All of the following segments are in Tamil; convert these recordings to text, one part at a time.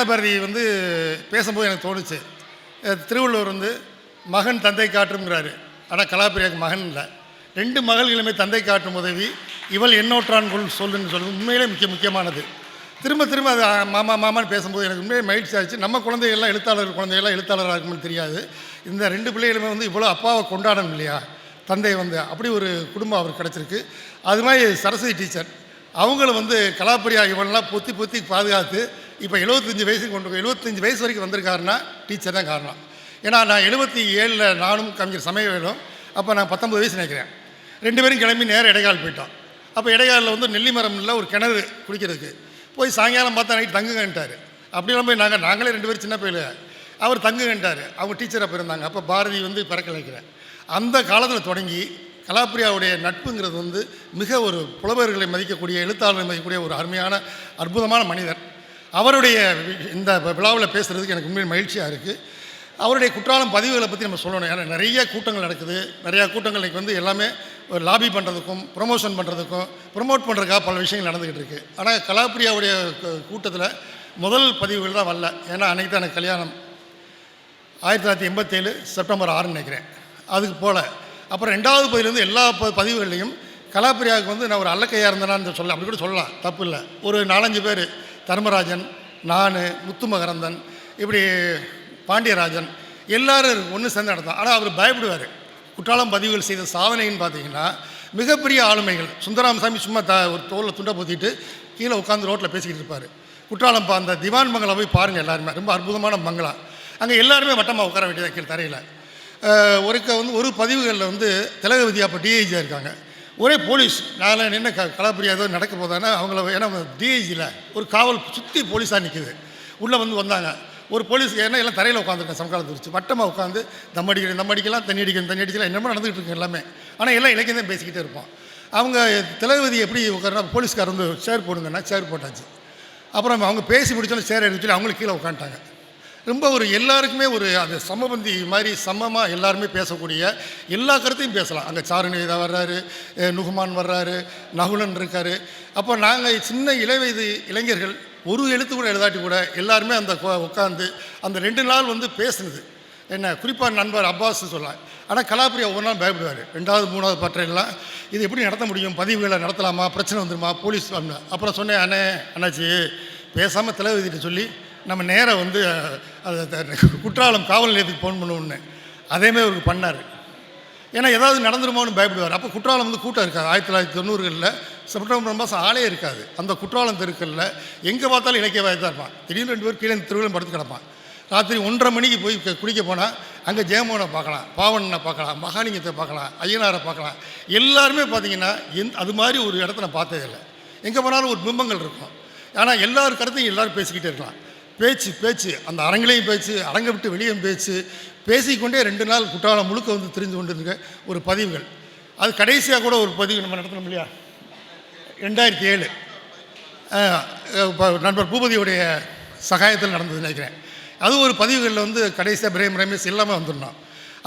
ஞான பாரதி வந்து பேசும்போது எனக்கு தோணுச்சு. திருவள்ளுவர் வந்து மகன் தந்தை காட்டுங்கிறாரு ஆனால் கலாப்பிரியாவுக்கு மகன் இல்லை. ரெண்டு மகள்களுமே தந்தை காட்டும் உதவி இவள் எண்ணோற்றான் கொள் சொல்லுன்னு சொல்லுது உண்மையிலே முக்கிய முக்கியமானது. திரும்ப திரும்ப அது மாமா மாமான்னு பேசும்போது எனக்கு உண்மையை மகிழ்ச்சி ஆச்சு நம்ம குழந்தைகள்லாம் எழுத்தாளர் குழந்தைகள்லாம் எழுத்தாளராக இருக்கும்னு தெரியாது. இந்த ரெண்டு பிள்ளைகளுமே வந்து இவ்வளோ அப்பாவை கொண்டாடணும் இல்லையா? தந்தை வந்து. அப்படி ஒரு குடும்பம் அவருக்கு கிடச்சிருக்கு. அது மாதிரி சரஸ்வதி டீச்சர். அவங்களும் வந்து கலாப்பிரியா இவனெல்லாம் பொத்தி பொத்தி பாதுகாத்து இப்போ எழுபத்தஞ்சி வயசுக்கு கொண்டு போய் எழுபத்தஞ்சு வயசு வரைக்கும் வந்திருக்காருன்னா டீச்சர் தான் காரணம். ஏன்னா நான் எழுபத்தி ஏழில் நானும் கவிஞர் சமயவேலும் அப்போ நான் பத்தொம்பது வயசு நினைக்கிறேன். ரெண்டு பேரும் கிளம்பி நேரம் இடைக்கால் போயிட்டோம். அப்போ இடைக்காலில் வந்து நெல்லிமரம் இல்லை ஒரு கிணறு குடிக்கிறதுக்கு போய் சாயங்காலம் பார்த்தா நைட் தங்குங்கன்ட்டார். அப்படிலாம் போய் நாங்கள் நாங்களே ரெண்டு பேரும் சின்ன பையில அவர் தங்குங்கன்ட்டார். அவங்க டீச்சர் அப்போ இருந்தாங்க. அப்போ பாரதி வந்து பிறக்க வைக்கிறேன் அந்த காலத்தில் தொடங்கி கலாப்ரியாவுடைய நட்புங்கிறது வந்து மிக ஒரு புலவர்களை மதிக்கக்கூடிய எழுத்தாளர்களை மதிக்கக்கூடிய ஒரு அருமையான அற்புதமான மனிதர். அவருடைய இந்த விழாவில் பேசுகிறதுக்கு எனக்கு உண்மையில் மகிழ்ச்சியாக இருக்குது அவருடைய குற்றாலம் பதிவுகளை பற்றி நம்ம சொல்லணும். ஏன்னா நிறைய கூட்டங்கள் நடக்குது. நிறையா கூட்டங்கள் இன்றைக்கி வந்து எல்லாமே ஒரு லாபி பண்ணுறதுக்கும் ப்ரொமோஷன் பண்ணுறதுக்கும் ப்ரொமோட் பண்ணுறதுக்காக பல விஷயங்கள் நடந்துக்கிட்டு இருக்குது ஆனால் கலாப்பிரியாவுடைய கூட்டத்தில் முதல் பதிவுகள் தான் வரல. ஏன்னா அன்றைக்கி தான் எனக்கு கல்யாணம். ஆயிரத்தி தொள்ளாயிரத்தி எண்பத்தேழு செப்டம்பர் ஆறுன்னு நினைக்கிறேன். அதுக்கு போல். அப்புறம் ரெண்டாவது பதிலேருந்து எல்லா ப பதிவுகள்லையும் கலாப்பிரியாவுக்கு வந்து நான் ஒரு அல்லக்கையாக இருந்தேனான்னு சொல்ல அப்படி கூட சொல்லலாம். தப்பு இல்லை. ஒரு நாலஞ்சு பேர் தர்மராஜன் நான் முத்துமகரந்தன் இப்படி பாண்டியராஜன் எல்லாரும் ஒன்று சேர்ந்து நடந்தோம். ஆனால் அவர் பயப்படுவார். குற்றாலம் பதிவுகள் செய்த சாதனைன்னு பார்த்தீங்கன்னா மிகப்பெரிய ஆளுமைகள். சுந்தராமசாமி சும்மா த ஒரு தோலில் துண்டை பொத்திட்டு கீழே உட்காந்து ரோட்டில் பேசிக்கிட்டு இருப்பார். குற்றாலம் பா- அந்த திவான் பங்களா போய் பாருங்கள் எல்லாருமே. ரொம்ப அற்புதமான மங்களா. அங்கே எல்லாருமே வட்டமாக உட்கார வேண்டியதாக கீழே தரையில். ஒரு வந்து ஒரு பதிவுகளில் வந்து திலகவதி அப்போ டிஐஜியாக இருக்காங்க. ஒரே போலீஸ் நான் நின்று க கலாப்பிரியா ஏதோ நடக்க போதானே அவங்கள ஏன்னா டிஐஜியில் ஒரு காவல் சுற்றி போலீஸாக நிற்குது உள்ளே வந்து வந்தாங்க. ஒரு போலீஸ் ஏன்னா எல்லாம் தரையில் உட்காந்துருக்கேன் சமகாலத்து வச்சு. வட்டமாக உட்காந்து தம் அடிக்கிறேன் தம் அடிக்கலாம் தண்ணி அடிக்கணும் தண்ணி அடிக்கலாம் என்னமோ நடந்துகிட்டு இருக்கு எல்லாமே. ஆனால் எல்லாம் இலக்கியம் தான் பேசிக்கிட்டே இருப்போம். அவங்க தளபதி எப்படி உட்காருனா போலீஸ்கார் வந்து சேர் போடுங்கன்னா சேர் போட்டாச்சு. அப்புறம் அவங்க பேசி முடிச்சோன்னே சேர் எடுத்து சொல்லி அவங்களுக்கு கீழே உட்காந்துட்டாங்க. ரொம்ப ஒரு எல்லாருக்குமே ஒரு அது சமபந்தி மாதிரி சமமாக எல்லாருமே பேசக்கூடிய எல்லா கருத்தையும் பேசலாம். அங்கே சாருநிதா வர்றாரு நுகுமான் வர்றாரு நகுலன் இருக்கார். அப்போ நாங்கள் சின்ன இளவயது இளைஞர்கள் ஒரு எழுத்து கூட எழுதாட்டி கூட எல்லாருமே அந்த உட்காந்து அந்த ரெண்டு நாள் வந்து பேசுனது. என்ன குறிப்பாக நண்பர் அப்பாஸ் சொல்லலாம். ஆனால் கலாப்பிரியா ஒவ்வொரு நாள் பயப்படுவார். ரெண்டாவது மூணாவது பற்றையெல்லாம் இது எப்படி நடத்த முடியும்? பதிவுகளை நடத்தலாமா? பிரச்சனை வந்துருமா? போலீஸ் அப்புறம் சொன்னேன் அண்ணே அண்ணாச்சி பேசாமல் தலைவதிட்டு சொல்லி நம்ம நேராக வந்து அதை அது குற்றாலம் காவல் நிலையத்துக்கு ஃபோன் பண்ணுவோன்னு அதேமாதிரி அவருக்கு பண்ணார். ஏன்னா ஏதாவது நடந்துருமோன்னு பயப்படுவார். அப்போ குற்றாலம் வந்து கூட்டம் இருக்காது. ஆயிரத்தி தொள்ளாயிரத்தி தொண்ணூறுகளில் செப்டம்பர் மாதம் ஆளே இருக்காது. அந்த குற்றாலம் தெருக்களில் எங்கே பார்த்தாலும் இலக்கிய தான் இருப்பான். திடீர்னு ரெண்டு பேர் கீழே திருவிழம் படுத்து கிடப்பான். ராத்திரி ஒன்றரை மணிக்கு போய் குடிக்க குளிக்க போனால் அங்கே ஜெயமோகனை பார்க்கலாம் பாவனனை பார்க்கலாம் மகாலிங்கத்தை பார்க்கலாம் ஐயனாரை பார்க்கலாம். எல்லாருமே பார்த்தீங்கன்னா எந் அது மாதிரி ஒரு இடத்த நான் பார்த்ததில்லை எங்கே போனாலும் ஒரு பிம்பங்கள் இருக்கும். ஆனால் எல்லார் கருத்தையும் எல்லோரும் பேசிக்கிட்டே இருக்கலாம். பேச்சு பேச்சு. அந்த அரங்கிலையும் பேச்சு அரங்கை விட்டு வெளியும் பேச்சு. பேசிக்கொண்டே ரெண்டு நாள் குற்றாலம் முழுக்க வந்து தெரிஞ்சு கொண்டு இருக்க ஒரு பதிவுகள். அது கடைசியாக கூட ஒரு பதிவு நம்ம நடத்தணும் இல்லையா? ரெண்டாயிரத்தி ஏழு. இப்போ நண்பர் பூபதியுடைய சகாயத்தில் நடந்தது நினைக்கிறேன். அது ஒரு பதிவுகளில் வந்து கடைசியாக பிரேம் ரமேஷ் இல்லாமல் வந்துடணும்.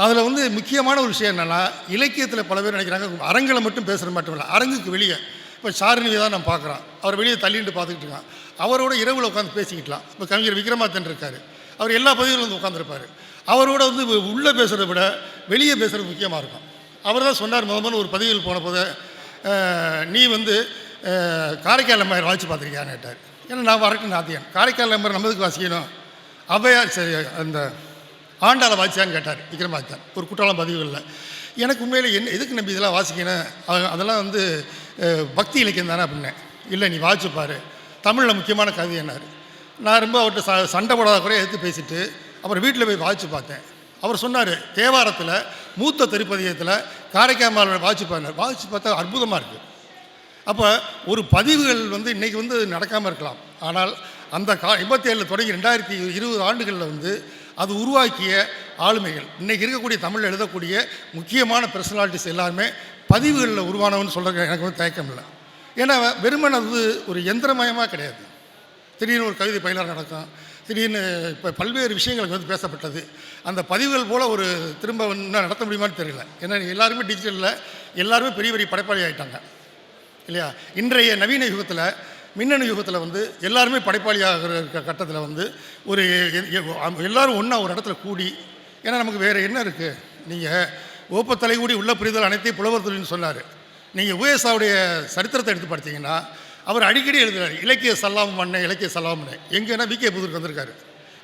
அதில் வந்து முக்கியமான ஒரு விஷயம் என்னென்னா இலக்கியத்தில் பல பேர் நினைக்கிறாங்க அரங்கில் மட்டும் பேசுகிற மட்டும் இல்லை அரங்குக்கு வெளியே. இப்போ சாரணியை தான் நான் பார்க்குறோம் அவர் வெளியே தள்ளிட்டு பார்த்துக்கிட்டு இருக்கான். அவரோட இரவில் உட்காந்து பேசிக்கிட்டலாம். இப்போ கவிஞர் விக்ரமாத்தன் இருக்கார். அவர் எல்லா பதிவுகளும் வந்து உட்காந்துருப்பார் அவரோட வந்து உள்ளே பேசுகிறத விட வெளியே பேசுகிறது முக்கியமாக இருக்கும். அவர் தான் சொன்னார் முதல்ல ஒரு பதிவில் போன போது நீ வந்து காரைக்கால் அம்மையார் வாசிச்சு பார்த்துருக்கியான்னு கேட்டார். ஏன்னா நான் வரக்கு நாத்தியன் காரைக்கால் அம்மையார் நம்மதுக்கு வாசிக்கணும். ஔவையார் சரி அந்த ஆண்டாளை வாசிச்சான்னு கேட்டார் விக்ரமாதித்தன். ஒரு குற்றாலம் பதிவுகளில். எனக்கு உண்மையில் என்ன எதுக்கு நம்பி இதெல்லாம் வாசிக்கணும்? அதெல்லாம் வந்து பக்தி இலக்கியம் தானே அப்படின்னேன் இல்லை நீ வாசிச்சுப்பார் தமிழில் முக்கியமான கதை என்னார் நான் ரொம்ப அவர்கிட்ட ச சண்டை போடாத குறைய எடுத்து பேசிட்டு அப்புறம் வீட்டில் போய் வாசிச்சு பார்த்தேன். அவர் சொன்னார் தேவாரத்தில் மூத்த திருப்பதியத்தில் காரைக்காமல் வாசித்து பாருங்க வாசித்து பார்த்தா அற்புதமாக இருக்குது அப்போ ஒரு பதிவுகள் வந்து இன்றைக்கி வந்து நடக்காமல் இருக்கலாம். ஆனால் அந்த கா எண்பத்தேழில் தொடங்கி ரெண்டாயிரத்தி இருபது ஆண்டுகளில் வந்து அது உருவாக்கிய ஆளுமைகள். இன்றைக்கி இருக்கக்கூடிய தமிழில் எழுதக்கூடிய முக்கியமான பர்சனாலிட்டிஸ் எல்லாருமே பதிவுகளில் உருவானவன்னு சொல்கிற எனக்கு வந்து தயக்கம் இல்லை. ஏன்னா வெறுமன் அது ஒரு எந்திரமயமாக கிடையாது. திடீர்னு ஒரு கவிதை பயிலாக நடக்கும். திடீர்னு இப்போ பல்வேறு விஷயங்களுக்கு வந்து பேசப்பட்டது. அந்த பதிவுகள் போல் ஒரு திரும்ப இன்னும் நடத்த முடியுமான்னு தெரியல. ஏன்னா எல்லாருமே டிஜிட்டலில் எல்லாருமே பெரிய பெரிய படைப்பாளி ஆகிட்டாங்க இல்லையா? இன்றைய நவீன யுகத்தில் மின்னணு யுகத்தில் வந்து எல்லாருமே படைப்பாளியாக இருக்க கட்டத்தில் வந்து ஒரு எ- எல்லாரும் ஒன்றா ஒரு இடத்துல கூடி ஏன்னா நமக்கு வேறு என்ன இருக்குது நீங்கள் ஓப்ப தலைகூடி உள்ள புரிதல் அனைத்தையும் புலவர் தொழில்னு சொன்னார். நீங்கள் உயசாவுடைய சரித்திரத்தை எடுத்து பார்த்தீங்கன்னா அவர் அடிக்கடி எழுதுறாரு இலக்கிய சல்லாம் பண்ண இலக்கிய சல்லாம் பண்ண. எங்கன்னா விகே புதூருக்கு வந்திருக்காரு.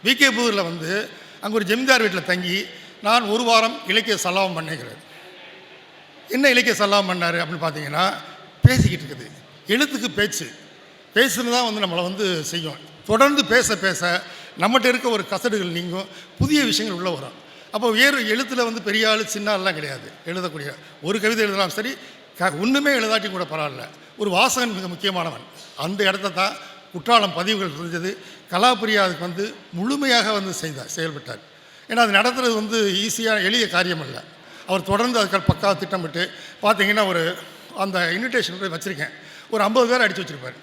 விகே புதூரில் வந்து அங்கே ஒரு ஜமீன்தார் வீட்டில் தங்கி நான் ஒரு வாரம் இலக்கிய சல்லாம் பண்ணேங்கிறார். என்ன இலக்கிய சல்லாம் பண்ணார் அப்படின்னு பார்த்தீங்கன்னா பேசிக்கிட்டு இருக்குது. எழுத்துக்கு பேச்சு. பேசுறது தான் வந்து நம்மளை வந்து செய்யும். தொடர்ந்து பேச பேச நம்மகிட்ட இருக்க ஒரு கசடுகள் நீங்கும். புதிய விஷயங்கள் உள்ளே வரும். அப்போ வேறு எழுத்தில் வந்து பெரிய ஆள் சின்ன ஆள்லாம் கிடையாது. எழுதக்கூடிய ஒரு கவிதை எழுதலாம் சரி க ஒன்றுமே எழுதாட்டி கூட பரவாயில்ல. ஒரு வாசகன் மிக முக்கியமானவன். அந்த இடத்த தான் குற்றாலம் பதிவுகள் இருந்தது கலாபிரியாவுக்கு வந்து முழுமையாக வந்து செய்தார் செயல்பட்டார். ஏன்னா அது நடத்துறது வந்து ஈஸியாக எளிய காரியம் இல்லை அவர் தொடர்ந்து அதுக்கு பக்கா திட்டமிட்டு பார்த்தீங்கன்னா ஒரு அந்த இன்விடேஷன் போய் வச்சுருக்கேன். ஒரு ஐம்பது பேர் அடித்து வச்சுருப்பார்.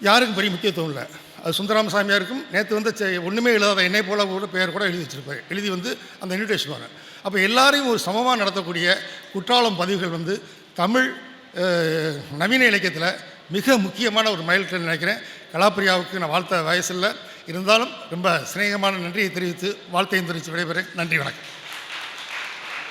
யாருக்கும் பெரிய முக்கியத்துவம் இல்லை. அது சுந்தராம சாமியாருக்கும் நேற்று வந்து செ- ஒன்றுமே எழுதாத என்னை போல கூட பெயர் கூட எழுதி வச்சிருப்பார். எழுதி வந்து அந்த இன்விடேஷன் வாங்க அப்போ எல்லாரையும் ஒரு சமமாக நடத்தக்கூடிய குற்றாலம் பதிவுகள் வந்து தமிழ் நவீன இலக்கியத்தில் மிக முக்கியமான ஒரு மைல்கல் நினைக்கிறேன். கலாப்பிரியாவுக்கு நான் வாழ்த்த வயசில் இருந்தாலும் ரொம்ப சிநேகமான நன்றியை தெரிவித்து வாழ்த்தையும் தெரிவித்து விடைபெறேன். நன்றி வணக்கம்.